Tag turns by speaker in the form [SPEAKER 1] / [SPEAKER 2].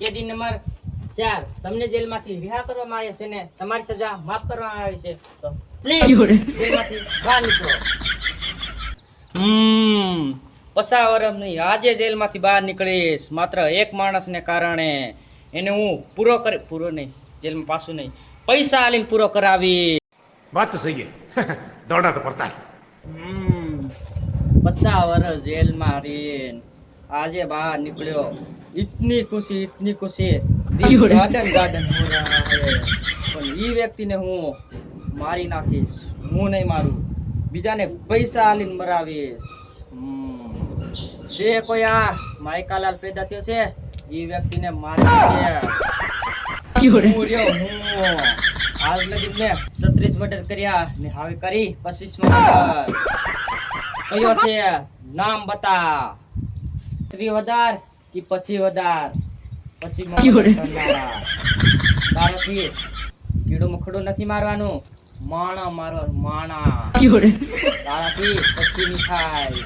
[SPEAKER 1] કેદી નંબર ચાર તમને જેલમાંથી રિહા કરવામાં આવ્યા છે ને તમારી સજા માફ કરવામાં આવી છે તો પ્લીઝ જેલમાંથી બહાર નીકળો.
[SPEAKER 2] પસાવરમ નહીં આજે જેલમાંથી બહાર નીકળીશ. માત્ર એક માણસને કારણે એને હું પૂરો કરી પૂરો નહીં જેલમાં પાછું નહીં પૈસા આલીને પૂરો કરાવી
[SPEAKER 3] વાત તો સહી દોડના
[SPEAKER 2] તો પડતા પસાવર જેલમાં રીન આજે બહાર નીકળ્યો. ઇતની ખુશી ઇતની ખુશી. ગાર્ડન ગાર્ડન હો રહા હૈ. પણ એ વ્યક્તિને હું મારી નાખીશ. હું નહીં મારું. બીજાને પૈસા આલીને મરાવીશ. જે છે કોઈ આ માયકાલાલ પેદા થયો છે એ વ્યક્તિને મારી હાલ લગી મેં છત્રીસ મર્ડર કર્યા ને હવે કરી પચીસ મર્ડર. કયો છે? નામ બતા. સ્ત્રી વધાર કે પછી વધાર પછી. તારાથી કીડો મખડો નથી મારવાનું માણા મારો માણા તારાથી પછી નહીં થાય